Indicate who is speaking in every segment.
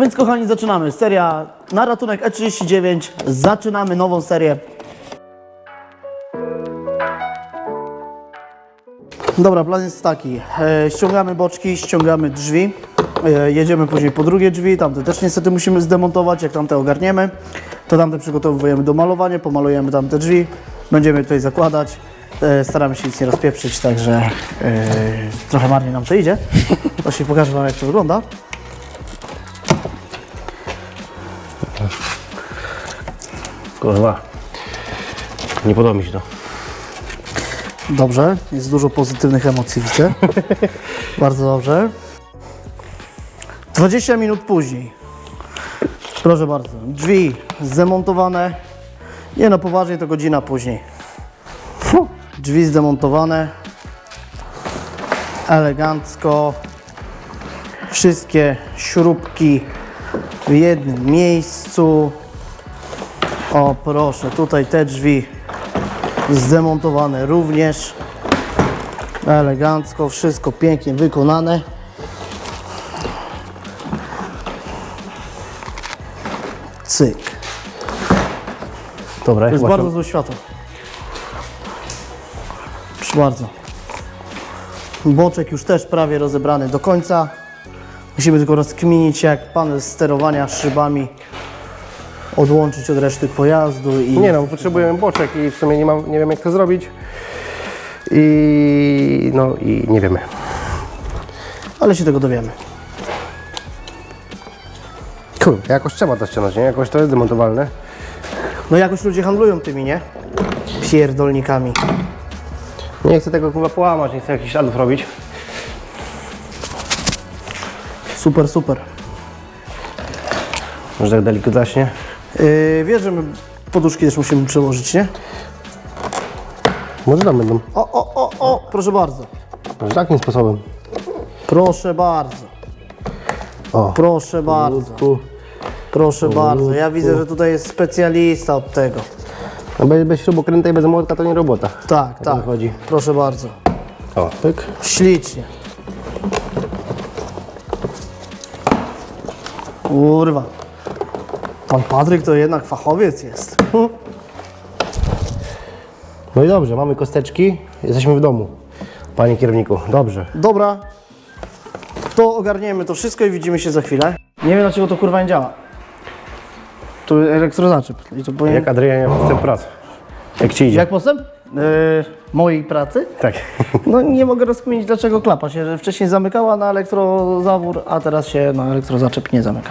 Speaker 1: Więc kochani, zaczynamy. Seria na ratunek E39. Zaczynamy nową serię. Dobra, plan jest taki. E, ściągamy boczki, ściągamy drzwi. E, jedziemy później po drugie drzwi. Tamte też niestety musimy zdemontować. Jak tamte ogarniemy, to tamte przygotowujemy do malowania. Pomalujemy tamte drzwi. Będziemy tutaj zakładać. E, staramy się nic nie rozpieprzyć, także e, trochę marnie nam to idzie. Właśnie pokażę Wam, jak to wygląda.
Speaker 2: Kurwa. Nie podoba mi się to.
Speaker 1: Dobrze, jest dużo pozytywnych emocji, widzę. Bardzo dobrze. 20 minut później. Proszę bardzo, drzwi zdemontowane. Nie no, poważnie to godzina później. Fu. Drzwi zdemontowane. Elegancko. Wszystkie śrubki w jednym miejscu. O proszę, tutaj te drzwi zdemontowane również. Elegancko, wszystko pięknie wykonane. Cyk.
Speaker 2: Dobra,
Speaker 1: To jest
Speaker 2: chyba
Speaker 1: bardzo złe światło. Proszę bardzo. Boczek już też prawie rozebrany do końca. Musimy tylko rozkminić, jak panel sterowania szybami odłączyć od reszty pojazdu i
Speaker 2: Nie no, potrzebujemy boczek i w sumie nie, mam, nie wiem jak to zrobić. I no i nie wiemy.
Speaker 1: ale się tego dowiemy.
Speaker 2: Kurde, jakoś trzeba to ściągnąć, nie? Jakoś to jest demontowalne.
Speaker 1: No jakoś ludzie handlują tymi, nie? Pierdolnikami.
Speaker 2: Nie chcę tego kurwa połamać, nie chcę jakichś śladów robić.
Speaker 1: Super, super.
Speaker 2: Może tak delikatnie.
Speaker 1: Yy, wiesz, że my poduszki też musimy przełożyć, nie?
Speaker 2: Może tam będą.
Speaker 1: O, o, o, o, proszę bardzo.
Speaker 2: Może takim sposobem.
Speaker 1: Proszę bardzo.
Speaker 2: O.
Speaker 1: Proszę bardzo.
Speaker 2: Tu.
Speaker 1: Proszę bardzo. Ja widzę, że tutaj jest specjalista od tego.
Speaker 2: No bez, bez śrubokręta i bez młotka to nie robota.
Speaker 1: Tak, tak.
Speaker 2: chodzi.
Speaker 1: Proszę bardzo.
Speaker 2: O, pyk.
Speaker 1: Ślicznie. Kurwa. Pan Patryk to jednak fachowiec jest.
Speaker 2: No i dobrze, mamy kosteczki. Jesteśmy w domu. Panie kierowniku, dobrze.
Speaker 1: Dobra. To ogarniemy to wszystko i widzimy się za chwilę. Nie wiem dlaczego to kurwa nie działa. Tu elektrozaczep. I to powinien...
Speaker 2: Jak Adrianie postęp prac? Jak ci idzie?
Speaker 1: Jak postęp? Yy, mojej pracy?
Speaker 2: Tak.
Speaker 1: No nie mogę rozkminić dlaczego klapa się że wcześniej zamykała na elektrozawór, a teraz się na elektrozaczep nie zamyka.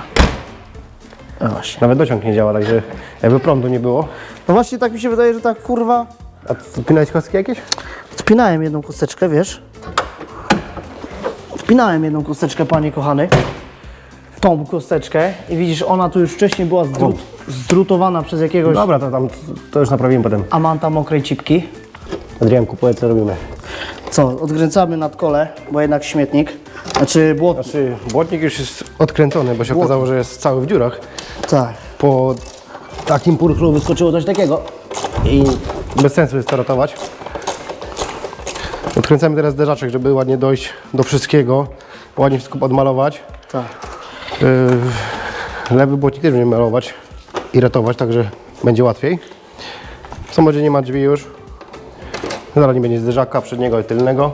Speaker 1: No właśnie.
Speaker 2: Nawet dociąg nie działa, także jakby prądu nie było.
Speaker 1: No właśnie tak mi się wydaje, że tak kurwa.
Speaker 2: A wpinałeś kostki jakieś?
Speaker 1: Wpinałem jedną kosteczkę, wiesz? Wpinałem jedną kosteczkę, panie kochany. Tą kosteczkę i widzisz, ona tu już wcześniej była zdrut, zdrutowana przez jakiegoś
Speaker 2: Dobra, to tam to już naprawimy potem.
Speaker 1: amanta mokrej cipki.
Speaker 2: Adrianku, powiedz co robimy.
Speaker 1: Co, odkręcamy nad kole, bo jednak śmietnik, znaczy błot,
Speaker 2: Znaczy, błotnik już jest odkręcony, bo się okazało, że jest cały w dziurach.
Speaker 1: tak.
Speaker 2: Po takim purchlu wyskoczyło coś takiego i bez sensu jest to ratować. Odkręcamy teraz zderzaczek, żeby ładnie dojść do wszystkiego, ładnie wszystko odmalować.
Speaker 1: Tak.
Speaker 2: Yy, lewy błotnik też będziemy malować i ratować, także będzie łatwiej. W samochodzie nie ma drzwi już. Zaraz nie będzie zderzaka przedniego i tylnego.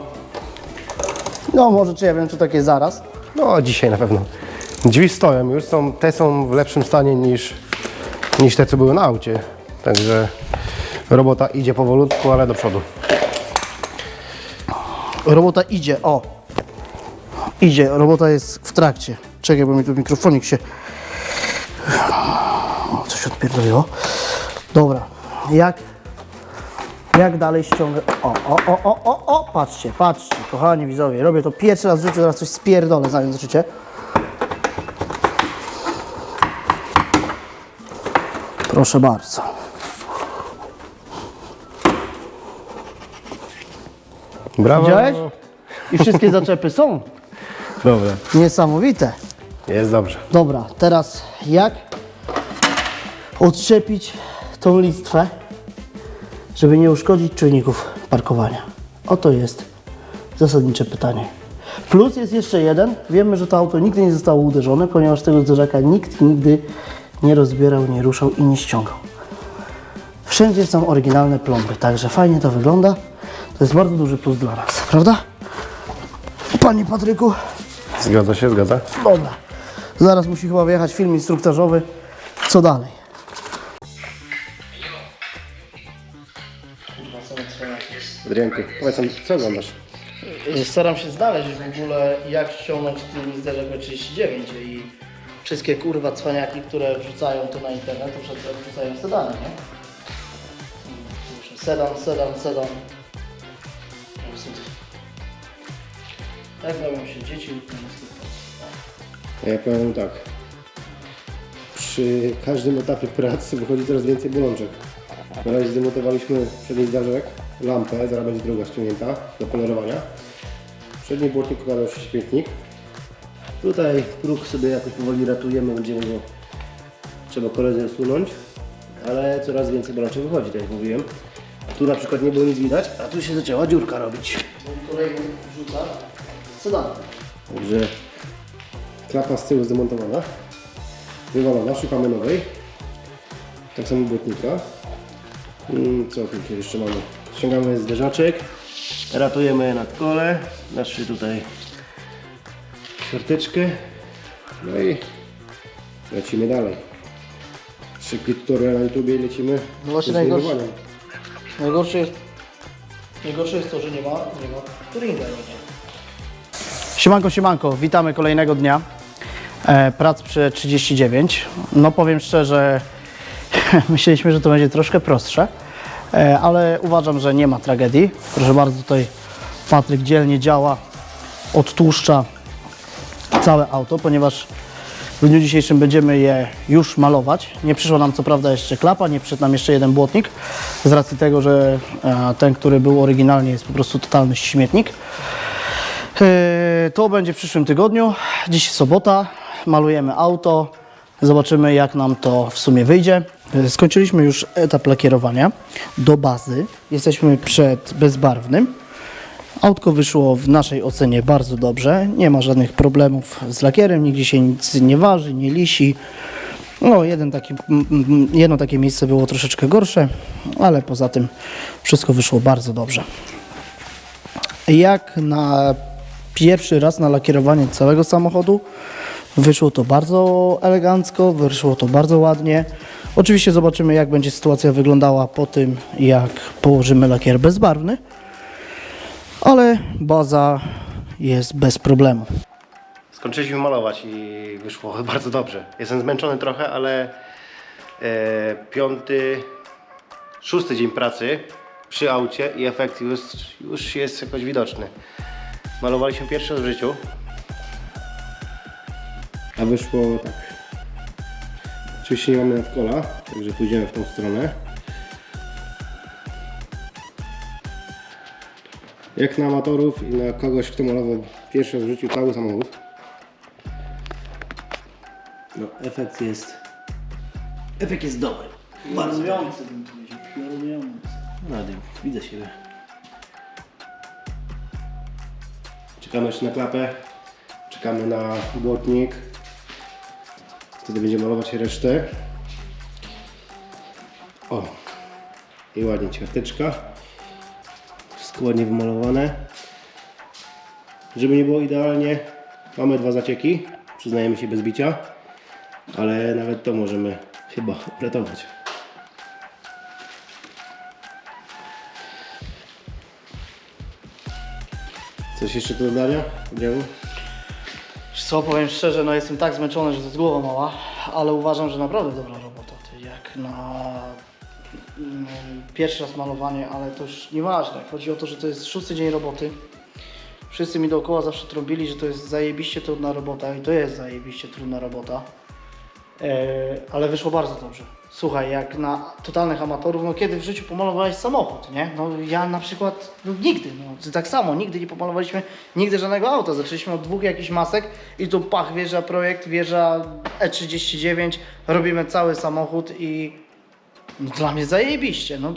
Speaker 1: No może czy ja wiem, co takie zaraz.
Speaker 2: No dzisiaj na pewno. Drzwi stoją już, są, te są w lepszym stanie niż, niż te co były na aucie. Także robota idzie powolutku, ale do przodu.
Speaker 1: Robota idzie, o. Idzie, robota jest w trakcie. Czekaj, bo mi tu mikrofonik się... O, coś odpierdoliło. Dobra, jak... Jak dalej ściągę... O, o, o, o, o, o, patrzcie, patrzcie, kochani widzowie. Robię to pierwszy raz w życiu, zaraz coś spierdolę, zanim zobaczycie. Proszę bardzo.
Speaker 2: Brawo!
Speaker 1: Widziałeś? I wszystkie zaczepy są.
Speaker 2: Dobra,
Speaker 1: Niesamowite.
Speaker 2: jest dobrze.
Speaker 1: Dobra, teraz jak odczepić tą listwę, żeby nie uszkodzić czujników parkowania? Oto jest zasadnicze pytanie. Plus jest jeszcze jeden. Wiemy, że to auto nigdy nie zostało uderzone, ponieważ tego zderzaka nikt nigdy nie rozbierał, nie ruszał i nie ściągał. Wszędzie są oryginalne plomby, także fajnie to wygląda. To jest bardzo duży plus dla nas, prawda? Panie Patryku,
Speaker 2: Zgadza się, zgadza.
Speaker 1: dobra. Zaraz musi chyba wyjechać film instruktażowy. Co dalej?
Speaker 2: Adrianku, powiedz nam, co oglądasz?
Speaker 1: Staram się znaleźć w ogóle jak ściągnąć ten zderzak B39 i wszystkie kurwa cwaniaki, które wrzucają to na internet, to przed wrzucają sedany, nie? Kurczę, Sedan, sedan, sedan. Tak bawią się dzieci.
Speaker 2: A ja powiem tak. Przy każdym etapie pracy wychodzi coraz więcej bolączek. Na razie zdemontowaliśmy przedni zdarzek, lampę, zaraz będzie druga ściągnięta do polerowania. Przedni błotnik okazał się śmietnik. Tutaj próg sobie jakoś powoli ratujemy, będziemy go trzeba koledzy usunąć, ale coraz więcej bolączek wychodzi, tak jak mówiłem. Tu na przykład nie było nic widać, a tu się zaczęła dziurka robić.
Speaker 1: Kolejny wrzuca sedan.
Speaker 2: Także klapa z tyłu zdemontowana, wywalona, szukamy nowej. Tak samo błotnika. Mm, Co tu jeszcze mamy? Ściągamy zderzaczek, ratujemy nadkole, naszy tutaj siateczkę. No i lecimy dalej. Szybki tutorial na YouTube i lecimy.
Speaker 1: No właśnie
Speaker 2: z
Speaker 1: najgorsze. Najgorsze jest, najgorsze jest to, że nie ma, nie ma turinga. Siemanko, siemanko, witamy kolejnego dnia e, prac przy 39. No powiem szczerze, myśleliśmy, że to będzie troszkę prostsze, ale uważam, że nie ma tragedii. Proszę bardzo, tutaj Patryk dzielnie działa, odtłuszcza całe auto, ponieważ w dniu dzisiejszym będziemy je już malować. Nie przyszła nam co prawda jeszcze klapa, nie przyszedł nam jeszcze jeden błotnik, z racji tego, że e, ten, który był oryginalnie jest po prostu totalny śmietnik. E, To będzie w przyszłym tygodniu. Dziś sobota, malujemy auto, zobaczymy jak nam to w sumie wyjdzie. E, Skończyliśmy już etap lakierowania do bazy. Jesteśmy przed bezbarwnym. Autko wyszło w naszej ocenie bardzo dobrze. Nie ma żadnych problemów z lakierem, nigdzie się nic nie waży, nie lisi. No, jeden taki, jedno takie miejsce było troszeczkę gorsze, ale poza tym wszystko wyszło bardzo dobrze. Jak na pierwszy raz na lakierowanie całego samochodu, wyszło to bardzo elegancko, wyszło to bardzo ładnie. Oczywiście zobaczymy, jak będzie sytuacja wyglądała po tym, jak położymy lakier bezbarwny ale baza jest bez problemu.
Speaker 2: Skończyliśmy malować i wyszło bardzo dobrze. Jestem zmęczony trochę, ale e, piąty, szósty dzień pracy przy aucie i efekt już, już jest jakoś widoczny. Malowaliśmy pierwszy raz w życiu, a wyszło tak. Oczywiście nie mamy nadkola, także pójdziemy w tą stronę. Jak na amatorów i na kogoś, kto malował pierwszy raz w życiu cały samochód. No, efekt jest. Efekt jest dobry. Bardzo dobry.
Speaker 1: Piorunujący bym powiedział, piorunujący.
Speaker 2: Rady, widzę siebie. Czekamy jeszcze na klapę. Czekamy na błotnik. Wtedy będziemy malować resztę. O! I ładnie ćwiarteczka. Wszystko ładnie wymalowane. Żeby nie było idealnie, mamy dwa zacieki. Przyznajemy się bez bicia. Ale nawet to możemy chyba uratować. Coś jeszcze do dodania? Oddziału?
Speaker 1: Co powiem szczerze, no jestem tak zmęczony, że to jest głowa mała, ale uważam, że naprawdę dobra robota. Jak na mm, pierwszy raz malowanie, ale to już nieważne. Chodzi o to, że to jest szósty dzień roboty. Wszyscy mi dookoła zawsze trąbili, że to jest zajebiście trudna robota i to jest zajebiście trudna robota. E, ale wyszło bardzo dobrze. Słuchaj, jak na totalnych amatorów, no kiedy w życiu pomalowałeś samochód, nie? No ja na przykład, no nigdy, no tak samo, nigdy nie pomalowaliśmy nigdy żadnego auta. Zaczęliśmy od dwóch jakichś masek i tu pach, wjeżdża projekt, wjeżdża E39, robimy cały samochód i no, dla mnie zajebiście, no.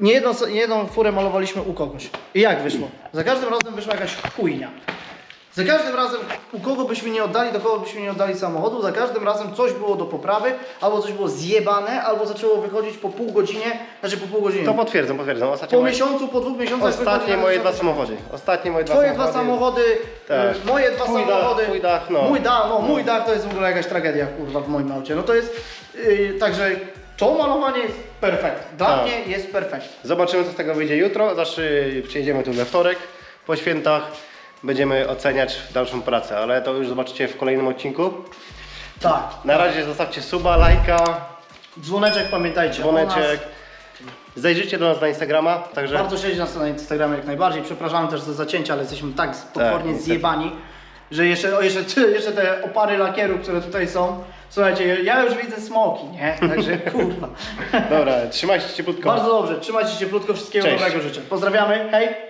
Speaker 1: Nie jedną, nie jedną furę malowaliśmy u kogoś. I jak wyszło? Za każdym razem wyszła jakaś chujnia. Za każdym razem, u kogo byśmy nie oddali, do kogo byśmy nie oddali samochodu, za każdym razem coś było do poprawy, albo coś było zjebane, albo zaczęło wychodzić po pół godzinie, znaczy po pół godziny.
Speaker 2: To potwierdzam, potwierdzam. Ostatnie
Speaker 1: po
Speaker 2: moje,
Speaker 1: miesiącu, po dwóch miesiącach
Speaker 2: ostatnie
Speaker 1: wychodzi
Speaker 2: moje dwa samochody. Ostatnie moje dwa
Speaker 1: Twoje
Speaker 2: samochody.
Speaker 1: dwa samochody,
Speaker 2: Tak.
Speaker 1: y, moje dwa
Speaker 2: Twój dach,
Speaker 1: samochody.
Speaker 2: twój dach, no.
Speaker 1: Mój dach, no, mój dach to jest w ogóle jakaś tragedia, kurwa, w moim aucie. No to jest, yy, także to malowanie jest perfekt. Dla
Speaker 2: Tak.
Speaker 1: mnie jest perfekt.
Speaker 2: Zobaczymy, co z tego wyjdzie jutro. Zawsze przyjedziemy tu we wtorek, po świętach. Będziemy oceniać dalszą pracę, ale to już zobaczycie w kolejnym odcinku.
Speaker 1: Tak.
Speaker 2: Na razie zostawcie suba, lajka,
Speaker 1: Dzwoneczek pamiętajcie. o nas.
Speaker 2: dzwoneczek. Zajrzyjcie do nas na Instagrama, także
Speaker 1: Bardzo śledzi nas na Instagramie jak najbardziej. Przepraszamy też za zacięcia, ale jesteśmy tak potwornie
Speaker 2: niestety.
Speaker 1: zjebani, że jeszcze, o, jeszcze, jeszcze te opary lakieru, które tutaj są. Słuchajcie, ja już widzę smoki, nie? Także kurwa.
Speaker 2: dobra, trzymajcie się cieplutko.
Speaker 1: Bardzo dobrze, trzymajcie się cieplutko, wszystkiego
Speaker 2: Cześć.
Speaker 1: dobrego życzę. Pozdrawiamy, hej!